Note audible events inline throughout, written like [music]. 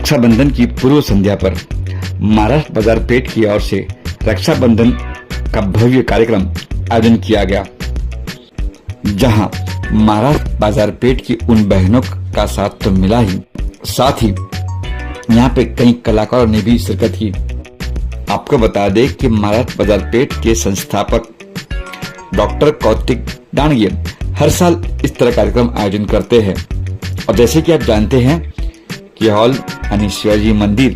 रक्षाबंधन की पूर्व संध्या पर महाराष्ट्र बाज़ार पेठ की ओर से रक्षाबंधन का भव्य कार्यक्रम आयोजन किया गया, जहाँ महाराष्ट्र बाज़ार पेठ की उन बहनों का साथ तो मिला ही। साथ ही यहाँ पे कई कलाकारों ने भी शिरकत की। आपको बता दें कि महाराष्ट्र बाज़ार पेठ के संस्थापक डॉक्टर कौतिक डाणगे हर साल इस तरह कार्यक्रम आयोजन करते हैं। और जैसे कि आप जानते हैं कि हॉल यानी शिवाजी मंदिर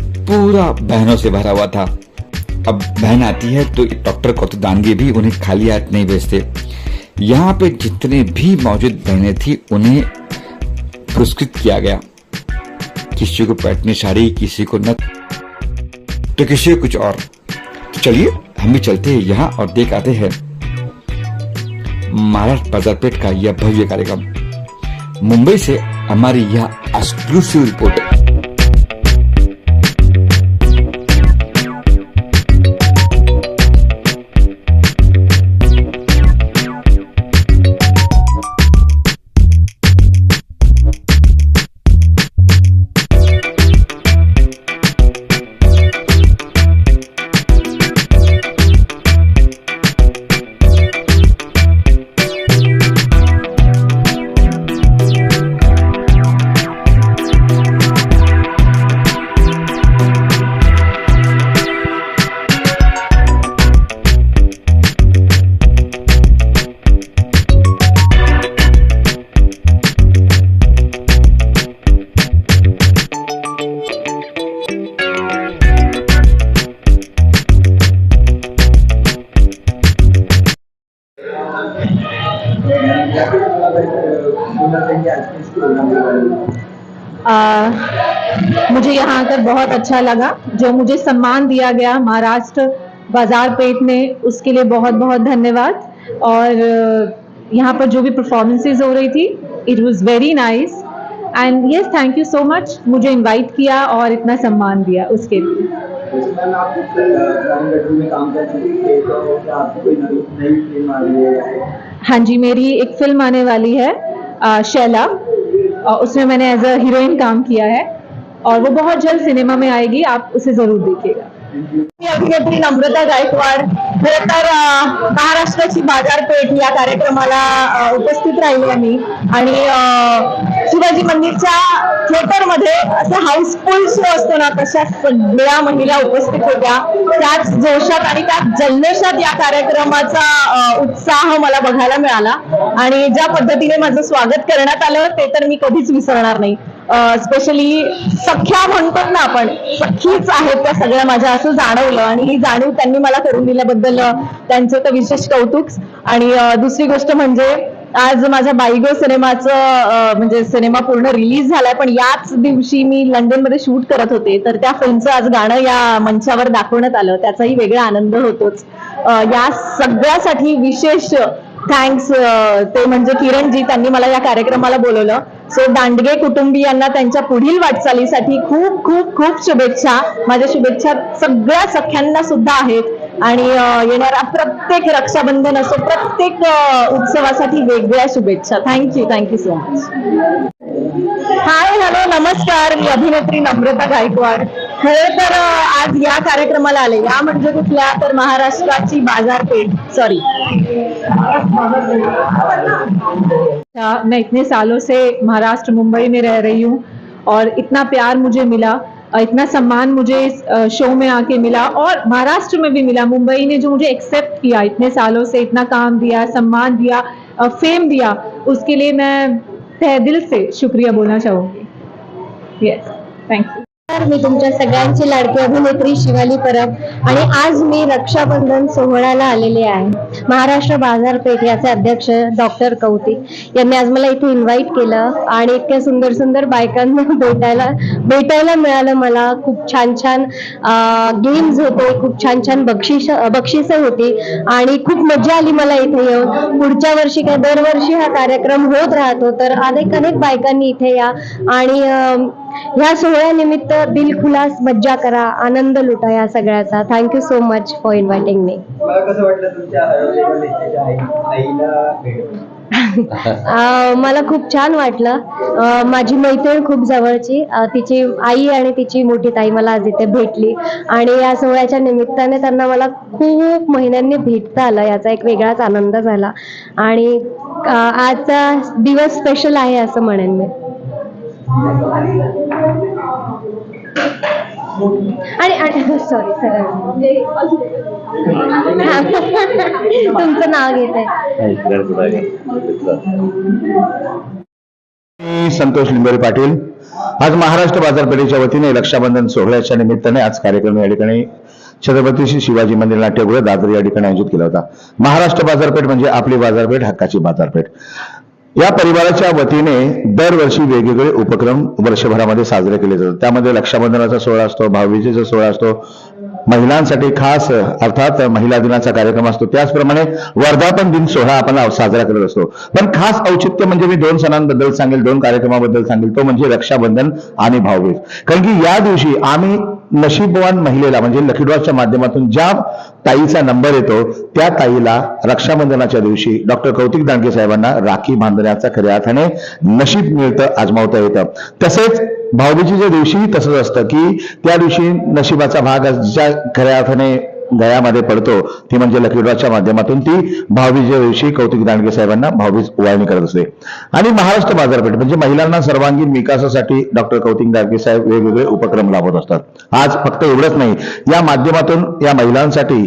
पूरा बहनों से भरा हुआ था। अब बहन आती है तो डॉक्टर कौतुक दानगे भी उन्हें खाली हाथ नहीं भेजते। यहाँ पे जितने भी मौजूद बहनें थी, उन्हें पुरस्कृत किया गया। किसी को पैटनी साड़ी, किसी को नथ तो किसी को कुछ और। तो चलिए, हम भी चलते हैं यहाँ और देख आते हैं। महाराष्ट्र बाजारपेठ का यह भव्य कार्यक्रम। मुंबई से Amarilla, exclusivo el pote. मुझे यहाँ आकर बहुत अच्छा लगा। जो मुझे सम्मान दिया गया महाराष्ट्र बाज़ार पेट में, उसके लिए बहुत बहुत धन्यवाद। और यहाँ पर जो भी परफॉर्मेंसेज हो रही थी it was very nice and yes thank you so much मुझे इनवाइट किया और इतना सम्मान दिया उसके लिए। हाँ जी, मेरी एक फ़िल्म आने वाली है शैला। उसमें मैंने एज अ हीरोइन काम किया है। और वो बहुत जल्द सिनेमा में आएगी आप उसे जरूर देखिएगा। मी अभिनेत्री नम्रता गायकवाड खरं तर महाराष्ट्राची बाजारपेठ या कार्यक्रमाला उपस्थित राहिले मी आणि शिवाजी मंदिरच्या थिएटरमध्ये असं हाऊसफुल शो असतो ना तशा सगळ्या महिला उपस्थित होत्या. त्याच जोशात आणि त्याच जल्लोषात या कार्यक्रमाचा उत्साह मला बघायला मिळाला. आणि ज्या पद्धतीने माझं स्वागत करण्यात आलं ते तर मी कधीच विसरणार नाही. स्पेशली सख्या म्हणतो ना आपण सखीच आहेत त्या सगळ्या माझ्या असं जाणवलं. आणि ही जाणीव त्यांनी मला करून दिल्याबद्दल त्यांचं तर विशेष कौतुक. आणि दुसरी गोष्ट म्हणजे आज माझ्या बाईगो सिनेमाचं म्हणजे सिनेमा पूर्ण रिलीज झालाय पण याच दिवशी मी लंडनमध्ये शूट करत होते. तर त्या फिल्मचं आज गाणं या मंचावर दाखवण्यात आलं. त्याचाही वेगळा आनंद होतोच. या सगळ्यासाठी विशेष थँक्स ते म्हणजे किरणजी त्यांनी मला या कार्यक्रमाला बोलवलं. सो दांडगे कुटुंबियांना त्यांच्या पुढील वाटचालीसाठी खूप खूप खूप शुभेच्छा. माझ्या शुभेच्छा सगळ्या सख्यांना सुद्धा आहेत. आणि येणारा प्रत्येक रक्षाबंधन असो प्रत्येक उत्सवासाठी वेगवेगळ्या शुभेच्छा. Thank you thank you so much hi hello नमस्कार. मी अभिनेत्री नम्रता गायकवाड. खरं तर अं, आज या कार्यक्रमाला आले. या म्हणजे कुठल्या महाराष्ट्राची बाजारपेठ. सॉरी मैं इतने सालों से महाराष्ट्र मुंबई में रह रही हूँ और इतना प्यार मुझे मिला इतना सम्मान मुझे इस शो में आके मिला और महाराष्ट्र में भी मिला। मुंबई ने जो मुझे एक्सेप्ट किया इतने सालों से इतना काम दिया सम्मान दिया फेम दिया उसके लिए मैं तहे दिल से शुक्रिया बोलना चाहूँगी। यस थैंक यू मी तुमच्या सगळ्यांची लाडकी अभिनेत्री शिवाली परब आणि आज मी रक्षाबंधन सोहळ्याला आलेले आहे. महाराष्ट्र बाजारपेठ याचे अध्यक्ष डॉक्टर कौतिक यांनी आज मला इथे इन्व्हाइट केलं आणि इतक्या सुंदर सुंदर बायकांना [laughs] भेटायला भेटायला मिळालं. मला खूप छान छान गेम्स होते खूप छान छान बक्षिस बक्षिसं होती आणि खूप मजा आली मला इथे येऊन. पुढच्या वर्षी काय दरवर्षी हा कार्यक्रम होत राहतो तर अनेक अनेक बायकांनी इथे या आणि ह्या सोहळ्यानिमित्त दिलखुलास मज्जा करा आनंद लुटा या सगळ्याचा. Thank you so much for inviting मी मला खूप छान वाटलं. माझी मैत्रीण खूप जवळची. तिची आई आणि तिची मोठी ताई मला आज इथे भेटली. आणि या सोहळ्याच्या निमित्ताने त्यांना मला खूप महिन्यांनी भेटता आलं. याचा एक वेगळाच आनंद झाला. आणि आजचा दिवस स्पेशल आहे असं म्हणेन मी. आणि सॉरी तुमचं नाव घेत. आहे संतोष लिंबरे पाटील. आज महाराष्ट्र बाजारपेठेच्या वतीने रक्षाबंधन सोहळ्याच्या निमित्ताने आज कार्यक्रम या ठिकाणी छत्रपती श्री शिवाजी मंदिर नाट्यगृह दादर या ठिकाणी आयोजित केला होता. महाराष्ट्र बाजारपेठ म्हणजे आपली बाजारपेठ हक्काची बाजारपेठ. या परिवाराच्या वतीने दरवर्षी वेगवेगळे उपक्रम वर्षभरामध्ये साजरे केले जातात. त्यामध्ये रक्षाबंधनाचा सोहळा असतो भाऊबीजेचा सोहळा असतो महिलांसाठी खास अर्थात महिला दिनाचा कार्यक्रम असतो. त्याचप्रमाणे वर्धापन दिन सोहळा आपण साजरा करत असतो. पण खास औचित्य म्हणजे मी दोन सणांबद्दल सांगेल दोन कार्यक्रमाबद्दल सांगेल. तो म्हणजे रक्षाबंधन आणि भाऊबीज. कारण की या दिवशी आम्ही नशीबवान महिलेला म्हणजे लकीड्रॉच्या माध्यमातून ज्या ताईचा नंबर येतो त्या ताईला रक्षाबंधनाच्या दिवशी डॉक्टर कौतिक दांडगे साहेबांना राखी बांधण्याचा खऱ्या अर्थाने नशीब मिळतं आजमावता येतं. तसेच भाऊबीजेच्या दिवशीही तसंच असतं की त्या दिवशी नशिबाचा भाग ज्या खऱ्या अर्थाने दयामध्ये पडतो. ती म्हणजे लकीड्रॉच्या माध्यमातून ती भाऊबीजेच्या दिवशी कौतिक दांडगे साहेबांना भाऊबीज उभारणी करत असते. आणि महाराष्ट्र बाजारपेठ म्हणजे महिलांना सर्वांगीण विकासासाठी डॉक्टर कौतिक दांडगे साहेब वेगवेगळे उपक्रम राबवत असतात. आज फक्त एवढंच नाही या माध्यमातून या महिलांसाठी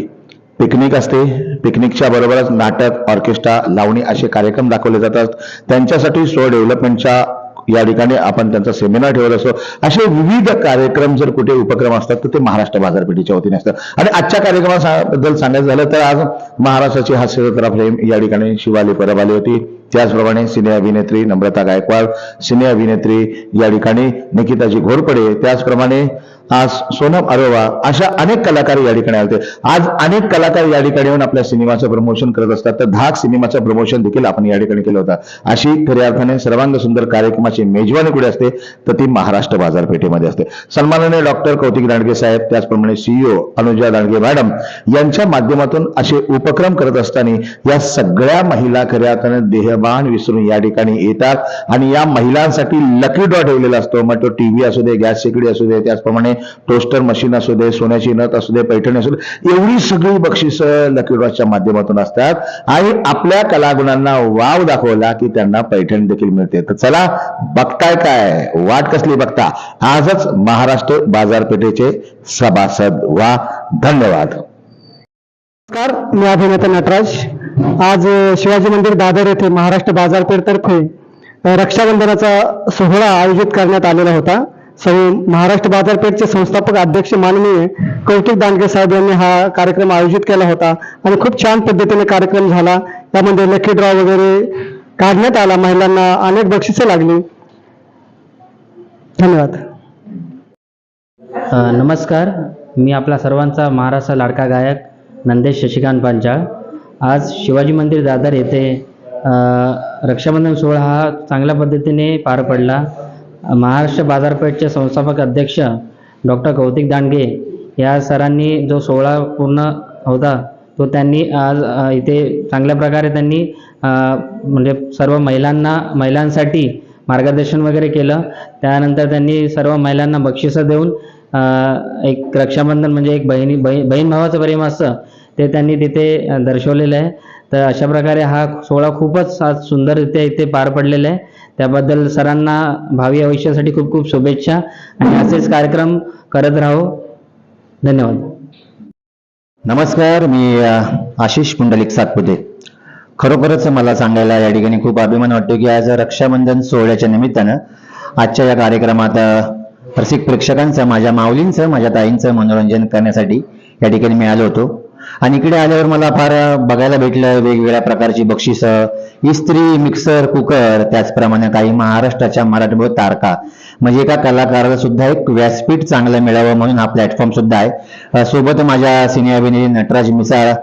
पिकनिक असते. पिकनिकच्या बरोबरच नाटक ऑर्केस्ट्रा लावणी असे कार्यक्रम दाखवले जातात. त्यांच्यासाठी स्व डेव्हलपमेंटच्या या ठिकाणी आपण त्यांचा सेमिनार ठेवत असतो. असे विविध कार्यक्रम जर कुठे उपक्रम असतात तर ते महाराष्ट्र बाजारपेठेच्या वतीने असतात. आणि आजच्या कार्यक्रमाबद्दल सांगायचं झालं तर आज महाराष्ट्राची हास्यजत्रा फ्रेम या ठिकाणी शिवाली परब आली होती. त्याचप्रमाणे सिने अभिनेत्री नम्रता गायकवाड सिने अभिनेत्री या ठिकाणी निकिताजी घोरपडे त्याचप्रमाणे आज सोनम अरोवा अशा अनेक कलाकार या ठिकाणी आले होते. आज अनेक कलाकार या ठिकाणी येऊन आपल्या सिनेमाचं प्रमोशन करत असतात. तर धाक सिनेमाचं प्रमोशन देखील आपण या ठिकाणी केलं होतं. अशी खऱ्या अर्थाने सर्वांग सुंदर कार्यक्रमाची मेजवानी कुठे असते? तर ती महाराष्ट्र बाजारपेठेमध्ये असते. सन्माननीय डॉक्टर कौतिक दांडगे साहेब त्याचप्रमाणे सीईओ अनुजा दांडगे मॅडम यांच्या माध्यमातून असे उपक्रम करत असताना या सगळ्या महिला खऱ्या अर्थाने देहबान विसरून या ठिकाणी येतात. आणि या महिलांसाठी लकी ड्रॉ ठेवलेला असतो. मग तो टीव्ही असू दे गॅस शेगडी असू दे त्याचप्रमाणे टोस्टर मशीन असू दे सोन्याची नथ असू दे पैठणी असू दे एवढी सगळी बक्षिसं लकीड्रॉसच्या माध्यमातून असतात. आणि आपल्या कलागुणांना वाव दाखवला की त्यांना पैठणी देखील मिळते. तर चला बघताय काय? वाट कसली बघता? आजच महाराष्ट्र बाजारपेठेचे सभासद वा धन्यवाद. नमस्कार मी अभिनेता नटराज. आज शिवाजी मंदिर दादर येथे महाराष्ट्र बाजारपेठ तर्फे रक्षाबंधनाचा सोहळा आयोजित करण्यात आलेला होता. महाराष्ट्र बाजारपेठचे संस्थापक अध्यक्ष माननीय कौतिक दानगे साहेब यांनी हा कार्यक्रम आयोजित केला होता आणि खूप छान पद्धतीने कार्यक्रम झाला. त्यामध्ये लकी ड्रॉ वगैरे काढण्यात आला. महिलांना अनेक बक्षिसे लागली. धन्यवाद. नमस्कार. मी आपला सर्वांचा महाराष्ट्र लाडका गायक नंदेश शशिकांत पांचाळ. आज शिवाजी मंदिर दादर येथे रक्षाबंधन सोहळा हा चांगल्या पद्धतीने पार पडला. महाराष्ट्र बाजारपेठचे संस्थापक अध्यक्ष डॉक्टर कौतिक दांडगे या सरांनी जो सोहळा पूर्ण होता तो त्यांनी आज इथे चांगल्या प्रकारे त्यांनी म्हणजे सर्व महिलांना महिलांसाठी मार्गदर्शन वगैरे केलं. त्यानंतर त्यांनी सर्व महिलांना बक्षिसं देऊन एक रक्षाबंधन म्हणजे एक बहिणी बहीण बहीण भावाचं प्रेम असतं. ते त्यांनी तिथे दर्शवलेलं आहे. तर अशा प्रकारे हा सोहळा खूपच आज सुंदररित्या इथे पार पडलेला आहे. त्याबद्दल सरांना भावी आयुष्यासाठी खूप खूप शुभेच्छा. आणि असेच कार्यक्रम करत राहो. धन्यवाद. नमस्कार मी आशिष पुंडलिक सातपुते. खरोखरच मला सांगायला या ठिकाणी खूप अभिमान वाटतो की आज रक्षाबंधन सोहळ्याच्या निमित्तानं आजच्या या कार्यक्रमात रसिक प्रेक्षकांचं माझ्या माऊलींचं माझ्या ताईंचं मनोरंजन करण्यासाठी या ठिकाणी मी आलो होतो. आणि इकडे आल्यावर मला फार बघायला भेटलं वेगवेगळ्या प्रकारची बक्षिसं इस्त्री मिक्सर कुकर त्याचप्रमाणे काही महाराष्ट्राच्या मराठमोळ तारका म्हणजे एका कलाकाराला सुद्धा एक व्यासपीठ चांगलं मिळावं म्हणून हा प्लॅटफॉर्म सुद्धा आहे. सोबत माझ्या सिने अभिनेत्री नटराज मिसाळ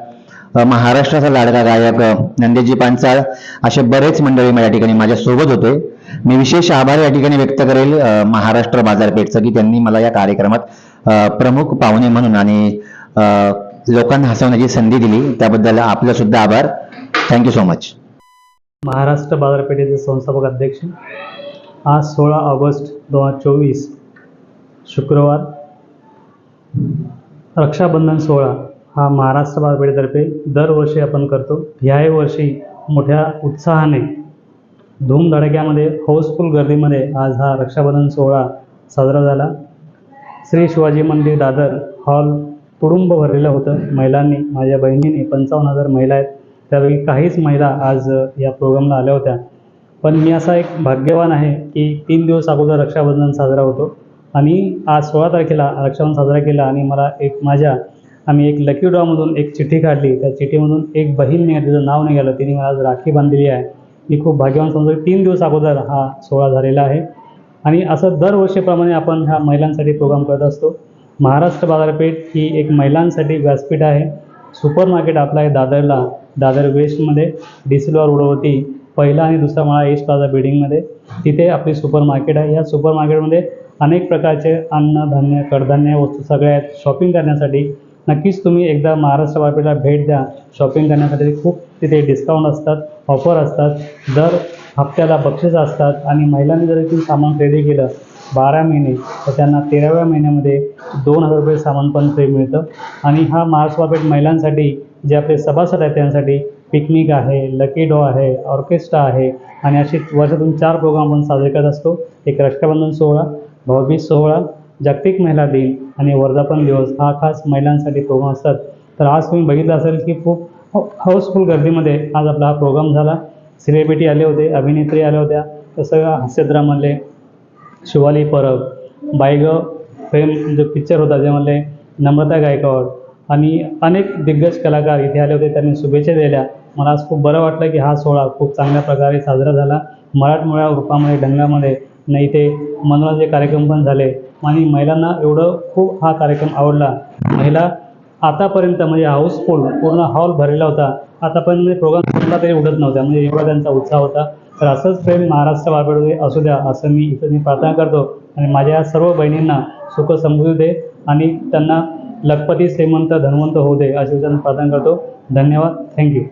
महाराष्ट्राचा लाडका गायक नंदेजी पांचाळ असे बरेच मंडळी या ठिकाणी माझ्या सोबत होते. मी विशेष आभार या ठिकाणी व्यक्त करेल महाराष्ट्र बाजारपेठचं की त्यांनी मला या कार्यक्रमात प्रमुख पाहुणे म्हणून आणि लोकांना हसवण्याची संधी दिली. त्याबद्दल आपलं सुद्धा आभार. Thank you so much Maharashtra बाजारपेठेचे संस्थापक अध्यक्ष. आज सोळा ऑगस्ट दोन हजार चोवीस शुक्रवार. रक्षाबंधन सोहळा हा महाराष्ट्र बाजारपेठेतर्फे दरवर्षी आपण करतो. ह्याही वर्षी मोठ्या उत्साहाने धूमधडक्यामध्ये हाऊसफुल गर्दीमध्ये आज हा रक्षाबंधन सोहळा साजरा झाला. श्री शिवाजी मंदिर दादर हॉल तुडुंब भरलेलं होतं. महिलांनी माझ्या बहिणीने पंचावन्न हजार महिला आहेत. त्यापैकी काहीच महिला आज या प्रोग्रामला आल्या होत्या. पण मी असा एक भाग्यवान आहे की तीन दिवस अगोदर रक्षाबंधन साजरा होतो. आणि आज सोळा तारखेला रक्षाबंधन साजरा केला आणि मला एक माझ्या आम्ही एक लकी ड्रॉमधून एक चिठ्ठी काढली. त्या चिठ्ठीमधून एक बहीण निघाली तिचं नाव निघालं तिने मला आज राखी बांधलेली आहे. मी खूप भाग्यवान समजतो तीन दिवस अगोदर हा सोहळा झालेला आहे. आणि असं दरवर्षीप्रमाणे आपण ह्या महिलांसाठी प्रोग्राम करत असतो. महाराष्ट्र बाजारपेठ ही एक महिलांसाठी व्यासपीठ आहे. सुपर मार्केट आपला आहे दादरला. दादर वेस्टमध्ये डिसिलवा रोडवरती पहिला आणि दुसरा माळा ईस्ट प्लाझा बिल्डिंगमध्ये तिथे आपली सुपर मार्केट आहे. या सुपर मार्केटमध्ये अनेक प्रकारचे अन्न धान्य कडधान्य वस्तू सगळ्या आहेत. शॉपिंग करण्यासाठी नक्कीच तुम्ही एकदा महाराष्ट्र मार्केटला भेट द्या. शॉपिंग करण्यासाठी खूप तिथे डिस्काउंट असतात ऑफर असतात. दर हप्त्याला बक्षीस असतात आणि महिलांनी जर इथून सामान खरेदी केलं बारा महिने तर त्यांना तेराव्या महिन्यामध्ये दोन हजार रुपये सामान पण फ्री मिळतं. आणि हा महाराष्ट्र बापेट महिलांसाठी जे आपले सभासद आहेत त्यांसाठी पिकनिक आहे लकी डॉ आहे ऑर्केस्ट्रा आहे आणि असे वर्षातून चार प्रोग्राम आपण साजरे करत असतो. एक रक्षाबंधन सोहळा भाऊबीज सोहळा जागतिक महिला दिन आणि वर्धापन दिवस हा खास महिलांसाठी प्रोग्राम असतात. तर आज तुम्ही बघितलं असेल की खूप हो, हाऊसफुल गर्दीमध्ये आज आपला हा प्रोग्राम झाला. सेलिब्रिटी आले होते अभिनेत्री आल्या होत्या. तसं हास्यद्रामधले शिवाली परब बायग फेम जो पिक्चर होता त्यामधले नम्रता गायकवाड आणि अनेक दिग्गज कलाकार इथे आले होते त्यांनी शुभेच्छा दिल्या. मला आज खूप बरं वाटलं की हा सोहळा खूप चांगल्या प्रकारे साजरा झाला. मराठमोळ्या रूपामध्ये ढंगामध्ये न इथे मनोरंजन कार्यक्रम पण झाले. आणि महिलांना एवढं खूप हा कार्यक्रम आवडला. महिला आतापर्यंत म्हणजे हाऊसफुल पूर्ण हॉल भरलेला होता. आतापर्यंत म्हणजे प्रोग्राम कुठला तरी उडत नव्हता. म्हणजे एवढा त्यांचा उत्साह होता. तर असंच प्रेम महाराष्ट्र बारपेडमध्ये असू द्या असं मी इथं मी प्रार्थना करतो. आणि माझ्या या सर्व बहिणींना सुख समजू दे आणि त्यांना लखपती श्रीमंत धनवंत होऊ दे अशी मी प्रार्थना करतो. धन्यवाद. थँक्यू